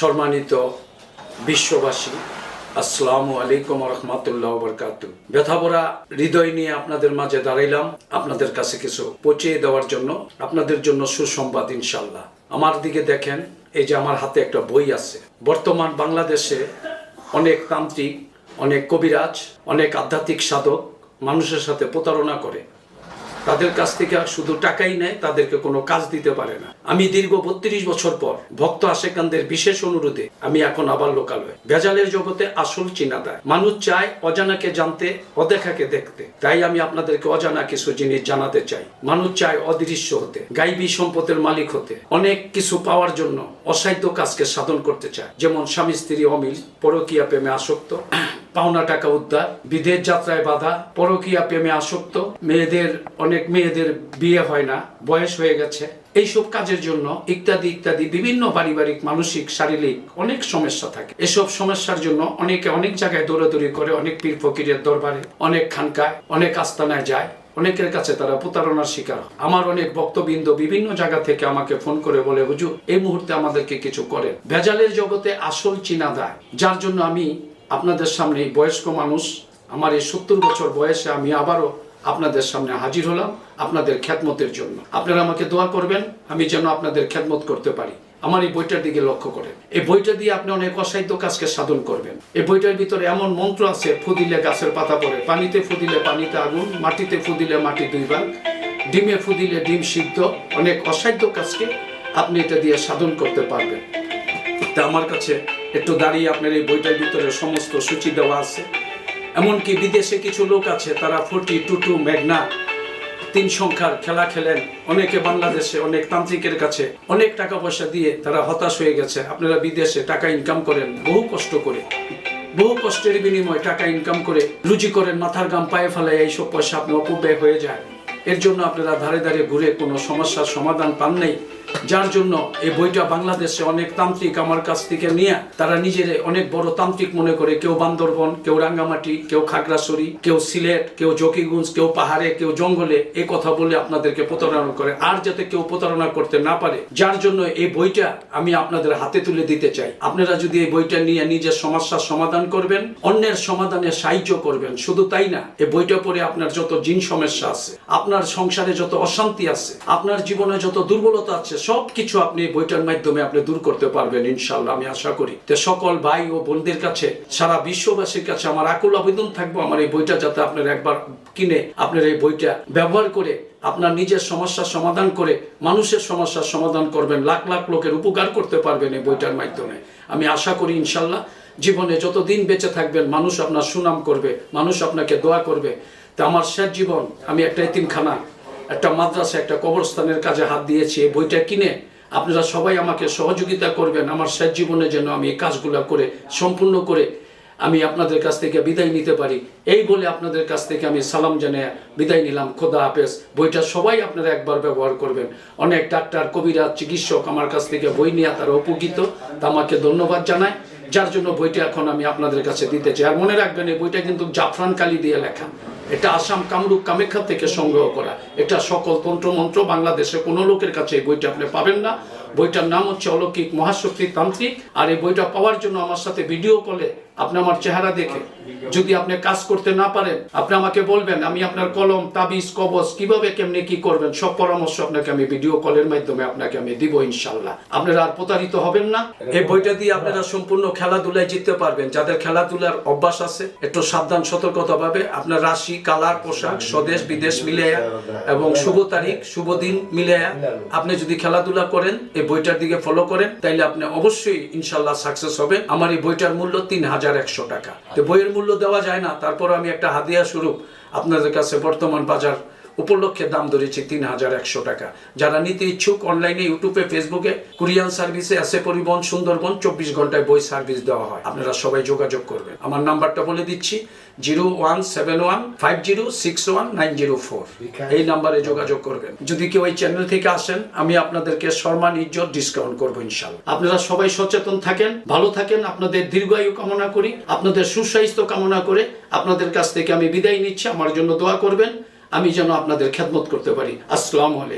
সম্মানিত বিশ্ববাসী, আসসালামু আলাইকুম রহমতুল্লাহ বরকাত ব্যথাভরা হৃদয় নিয়ে আপনাদের মাঝে দাঁড়াইলাম। আপনাদের কাছে কিছু পচিয়ে দেওয়ার জন্য, আপনাদের জন্য সুসংবাদ ইনশাল্লাহ আমার দিকে দেখেন, এই যে আমার হাতে একটা বই আছে। বর্তমান বাংলাদেশে অনেক তান্ত্রিক, অনেক কবিরাজ, অনেক আধ্যাত্মিক সাধক মানুষের সাথে প্রতারণা করে। তাদের কাছ থেকে শুধু টাকাই নেয়, তাদেরকে কোনো কাজ দিতে পারে না। আমি দীর্ঘ বত্রিশ বছর পর ভক্ত আশেকানদের বিশেষ অনুরোধে আমি এখন আবার লোকালয়। ভেজালের জগতে আসল চিনা দেয় মানুষ চায় অজানাকে জানতে, অদেখাকে দেখতে। তাই আমি আপনাদেরকে অজানা কিছু জিনিস জানাতে চাই। মানুষ চায় অদৃশ্য হতে, গাইবী সম্পদের মালিক হতে। অনেক কিছু পাওয়ার জন্য অসাধ্য কাজকে সাধন করতে চায়। যেমন স্বামী স্ত্রী অমিল, পরকীয়া প্রেমে আসক্ত পাওনা টাকা উদ্ধার। বিদেশ যাত্রায় বাধা। পরকীয়া প্রেমে আসক্ত। মেয়েদের, অনেক মেয়েদের বিয়ে হয় না। বয়স হয়ে গেছে। এইসব কাজের জন্য ইত্যাদি ইত্যাদি বিভিন্ন পারিবারিক, মানসিক, শারীরিক অনেক সমস্যা থাকে। এসব সমস্যার জন্য অনেকে অনেক জায়গায় দৌড়াদৌড়ি করে, অনেক পীর ফকিরের দরবারে, অনেক খানকায়, অনেক আস্তানায় যায়। অনেকের কাছে তারা প্রতারণার শিকার আমার অনেক বক্তবৃন্দ বিভিন্ন জায়গা থেকে আমাকে ফোন করে বলে, হুজুর, এই মুহূর্তে আমাদেরকে কিছু করে ভেজালের জগতে আসল চিনা দেয়। যার জন্য আমি আপনাদের সামনে এই বয়স্ক মানুষ, আমার এই সত্তর বছর বয়সে আমি আবারও আপনাদের সামনে হাজির হলাম আপনাদের খ্যাতমতের জন্য। আপনারা আমাকে দোয়া করবেন, আমি যেন আপনাদের খ্যাতমত করতে পারি। আমার এই বইটার দিকে লক্ষ্য করেন। এই বইটা দিয়ে আপনি অনেক অসাধ্য কাজকে সাধন করবেন। এই বইটার ভিতরে এমন মন্ত্র আছে, ফুদিলে গাছের পাতা পড়ে, পানিতে ফুদিলে পানিতে আগুন, মাটিতে ফুদিলে মাটি দুইবার ডিমে ফুদিলে ডিম সিদ্ধ। অনেক অসাধ্য কাজকে আপনি এটা দিয়ে সাধন করতে পারবেন। তা আমার কাছে একটু দাঁড়িয়ে আপনার এই বইটার ভিতরে সমস্ত সূচি দেওয়া আছে। এমনকি বিদেশে কিছু লোক আছে, তারা ফোর্টি টু টু ম্যাগনা তিন সংখ্যার খেলা খেলেন। অনেকে বাংলাদেশে, অনেক তান্ত্রিকের কাছে অনেক টাকা পয়সা দিয়ে তারা হতাশ হয়ে গেছে। আপনারা বিদেশে টাকা ইনকাম করেন বহু কষ্ট করে। বহু কষ্টের বিনিময়ে টাকা ইনকাম করে, রুজি করেন, মাথার গাম পায়ে ফেলায় এইসব পয়সা আপনি অপব্যয় হয়ে যায়। এর জন্য আপনারা ধারে ধারে ঘুরে কোনো সমস্যার সমাধান পান নেই যার জন্য এই বইটা বাংলাদেশে অনেক তান্ত্রিক আমার কাছ থেকে নিয়ে তারা নিজের অনেক বড় তান্ত্রিক মনে করে। কেউ বান্দরবন, কেউ রাঙ্গামাটি, কেউ খাগড়াছড়ি, কেউ সিলেট, কেউ জকিগঞ্জ, কেউ পাহাড়ে, কেউ জঙ্গলে এই কথা বলে আপনাদেরকে প্রতারণা করে। আর যাতে কেউ প্রতারণা করতে না পারে, যার জন্য এই বইটা আমি আপনাদের হাতে তুলে দিতে চাই। আপনারা যদি এই বইটা নিয়ে নিজের সমস্যার সমাধান করবেন, অন্যের সমাধানে সাহায্য করবেন, শুধু তাই না, এই বইটা পড়ে আপনার যত জিন সমস্যা আছে, আপনার সংসারে যত অশান্তি আছে, আপনার জীবনে যত দুর্বলতা আছে সব কিছু আপনি বইটার মাধ্যমে আপনি দূর করতে পারবেন ইনশাল্লাহ আমি আশা করি। তো সকল ভাই ও বোনদের কাছে, সারা বিশ্ববাসীর কাছে আমার আকুল আবেদন থাকব আমার এই বইটা যাতে আপনার একবার কিনে আপনার এই বইটা ব্যবহার করে আপনার নিজের সমস্যার সমাধান করে মানুষের সমস্যার সমাধান করবেন, লাখ লাখ লোকের উপকার করতে পারবেন এই বইটার মাধ্যমে। আমি আশা করি ইনশাল্লাহ জীবনে যতদিন বেঁচে থাকবেন, মানুষ আপনার সুনাম করবে, মানুষ আপনাকে দোয়া করবে। তা আমার শেষ জীবন আমি একটা এতিমখানা, একটা মাদ্রাসা, একটা কবরস্থানের কাজে হাত দিয়েছি, এই বইটা কিনে আপনারা সবাই আমাকে সহযোগিতা করবেন। আমার শেষ জীবনে যেন আমি এই কাজগুলো করে, সম্পূর্ণ করে আমি আপনাদের কাছ থেকে বিদায় নিতে পারি। এই বলে আপনাদের কাছ থেকে আমি সালাম জানিয়ে বিদায় নিলাম। খোদা হাফেজ। বইটা সবাই আপনারা একবার ব্যবহার করবেন। অনেক ডাক্তার, কবিরাজ, চিকিৎসক আমার কাছ থেকে বই নিয়ে তারা উপকৃত। তা আমাকে ধন্যবাদ জানায়। যার জন্য বইটা এখন আমি আপনাদের কাছে দিতে চাই। আর মনে রাখবেন, এই বইটা কিন্তু জাফরান কালি দিয়ে লেখা। এটা আসাম কামরূপ কামাখ্যা থেকে সংগ্রহ করা। এটা সকল তন্ত্রমন্ত্র বাংলাদেশে কোনো লোকের কাছে এই বইটা আপনি পাবেন না। বইটার নাম হচ্ছে অলৌকিক মহাশক্তি তান্ত্রিক, আর এই বইটা পাওয়ার জন্য আমার সাথে ভিডিও কলে আপনি আমার চেহারা দেখে। যদি আপনি কাজ করতে না পারেন, আপনি আমাকে বলবেন, আমি আপনার কলম, তাবিজ, কবজ কীভাবে, কেমনে, কি করবেন, সব পরামর্শ আপনাকে আমি ভিডিও কলের মাধ্যমে আপনাকে আমি দিব ইনশাল্লাহ আপনারা আর প্রতারিত হবেন না। এই বইটা দিয়ে আপনারা সম্পূর্ণ খেলাধুলায় জিততে পারবেন। যাদের খেলাধুলার অভ্যাস আছে, একটু সাবধান সতর্কতা পাবে আপনার রাশি, কালার, পোশাক, স্বদেশ, বিদেশ মিলে এবং শুভ তারিখ, শুভ দিন মিলে আপনি যদি খেলাধুলা করেন এই বইটার দিকে ফলো করেন, তাইলে আপনি অবশ্যই ইনশাল্লাহ সাকসেস হবে। আমার এই বইটার মূল্য তিন হাজার একশো টাকা। তো বইয়ের মূল্য দেওয়া যায় না। তারপর আমি একটা হাদিয়া স্বরূপ আপনাদের কাছে বর্তমান বাজার উপলক্ষে দাম ধরেছি তিন হাজার একশো টাকা। যারা নিতে ইচ্ছুক অনলাইনে ইউটিউবে ফেসবুকে কুরিয়ান সার্ভিসে এসে পরিবহন, সুন্দরবন, চব্বিশ ঘন্টায় বই সার্ভিস দেওয়া হয়। আপনারা সবাই যোগাযোগ করবেন। আমার নাম্বারটা বলে দিচ্ছি, zero one seven one five zero six one nine zero four. এই নাম্বারে যোগাযোগ করবেন। যদি কেউ এই চ্যানেল থেকে আসেন, আমি আপনাদেরকে সম্মান ইজ্জত ডিসকাউন্ট করব ইনশাল্লাহ। আপনারা সবাই সচেতন থাকেন, ভালো থাকেন, আপনাদের দীর্ঘায়ু কামনা করি, আপনাদের সুস্বাস্থ্য কামনা করে আপনাদের কাছ থেকে আমি বিদায় নিচ্ছি। আমার জন্য দোয়া করবেন। আমি যেন আপনাদের খেদমত করতে পারি। আসসালামু আলাইকুম।